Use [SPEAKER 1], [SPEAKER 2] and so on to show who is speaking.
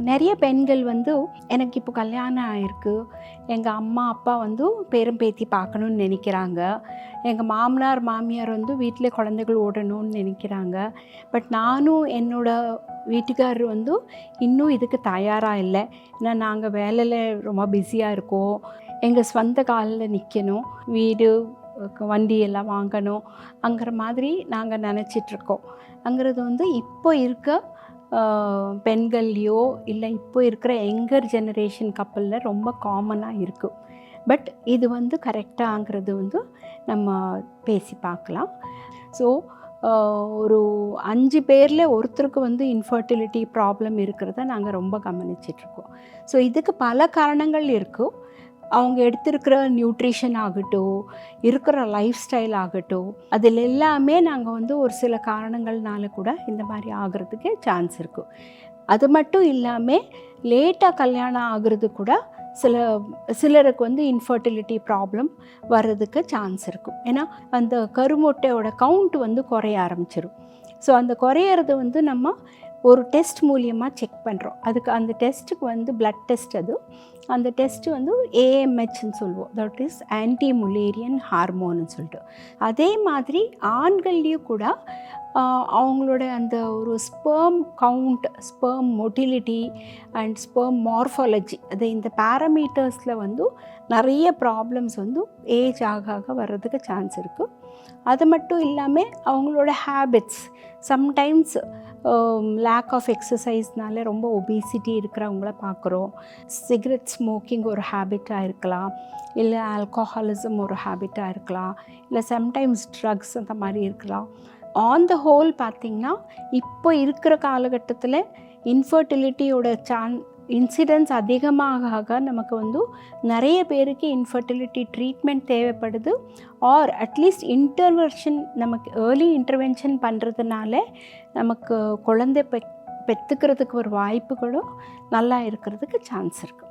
[SPEAKER 1] நிறைய பெண்கள் வந்து எனக்கு இப்போ கல்யாணம் ஆயிருக்கு. எங்கள் அம்மா அப்பா வந்து பேரும் பேத்தி பார்க்கணுன்னு நினைக்கிறாங்க. எங்கள் மாமனார் மாமியார் வந்து வீட்டில் குழந்தைகள் ஓடணும்னு நினைக்கிறாங்க. பட் நானும் என்னோட வீட்டுக்காரர் வந்து இன்னும் இதுக்கு தயாராக இல்லை. ஏன்னா நாங்கள் வேலையில் ரொம்ப பிஸியாக இருக்கோம். எங்கள் சொந்த காலில் நிற்கணும் வீடு வண்டியெல்லாம் வண்டி எல்லாம் வாங்கணும். அங்கிற மாதிரி நாங்கள் நினச்சிட்ருக்கோம் அங்கிறது வந்து இப்போ இருக்க பெண்கள்லையோ இல்லை இப்போ இருக்கிற யங்கர் ஜெனரேஷன் கப்பலில் ரொம்ப காமனாக இருக்குது பட் இது வந்து கரெக்டாங்கிறது வந்து நம்ம பேசி பார்க்கலாம். ஸோ ஒரு அஞ்சு பேரில் ஒருத்தருக்கு வந்து இன்ஃபர்டிலிட்டி ப்ராப்ளம் இருக்கிறத நாங்கள் ரொம்ப கவனிச்சிட்ருக்கோம் ஸோ இதுக்கு பல காரணங்கள் இருக்குது அவங்க எடுத்திருக்கிற நியூட்ரிஷன் ஆகட்டும் இருக்கிற லைஃப் ஸ்டைல் ஆகட்டும் அதில் எல்லாமே நாங்கள் வந்து ஒரு சில காரணங்கள்னால கூட இந்த மாதிரி ஆகிறதுக்கு சான்ஸ் இருக்கும் அது மட்டும் இல்லாமல் லேட்டாக கல்யாணம் ஆகிறது கூட சில சிலருக்கு வந்து இன்ஃபர்டிலிட்டி ப்ராப்ளம் வர்றதுக்கு சான்ஸ் இருக்கும் ஏன்னா அந்த கருமுட்டையோட கவுண்ட் வந்து குறைய ஆரம்பிச்சிடும் ஸோ அந்த குறையிறது வந்து நம்ம ஒரு டெஸ்ட் மூலியமாக செக் பண்ணுறோம் அதுக்கு அந்த டெஸ்ட்டுக்கு வந்து பிளட் டெஸ்ட் அது. அந்த டெஸ்ட் வந்து ஏஎம்ஹெச்னு சொல்லுவோம். தட் இஸ் ஆன்டி முலேரியன் ஹார்மோன்னு சொல்லிட்டு. அதே மாதிரி ஆண்கள்லேயும் கூட அவங்களோட அந்த ஒரு sperm count sperm motility and sperm morphology அது இந்த பேராமீட்டர்ஸில் வந்து நிறைய ப்ராப்ளம்ஸ் வந்து ஏஜ் ஆக ஆக வர்றதுக்கு சான்ஸ் இருக்குது அது மட்டும் இல்லாமல் அவங்களோட ஹேபிட்ஸ் சம்டைம்ஸ் லேக் ஆஃப் எக்ஸசைஸ்னால ரொம்ப ஒபேசிட்டி இருக்கிறவங்கள பார்க்குறோம். சிகரெட் ஸ்மோக்கிங் ஒரு ஹேபிட்டாக இருக்கலாம். இல்லை ஆல்கோஹாலிசம் ஒரு ஹேபிட்டாக இருக்கலாம். இல்லை சம்டைம்ஸ் ட்ரக்ஸ் அந்த மாதிரி இருக்கலாம். ஆன் த ஹோல் பார்த்திங்கன்னா இப்போ இருக்கிற காலகட்டத்தில் இன்ஃபர்டிலிட்டியோட சான் இன்சிடென்ட்ஸ் அதிகமாக ஆக நமக்கு வந்து நிறைய பேருக்கு இன்ஃபர்டிலிட்டி ட்ரீட்மெண்ட் தேவைப்படுது. ஆர் அட்லீஸ்ட் இன்டர்வென்ஷன் நமக்கு ஏர்லி இன்டர்வென்ஷன் பண்ணுறதுனால நமக்கு குழந்தை பெ பெற்றுக்கிறதுக்கு ஒரு வாய்ப்புகளும் நல்லா இருக்கிறதுக்கு சான்ஸ் இருக்குது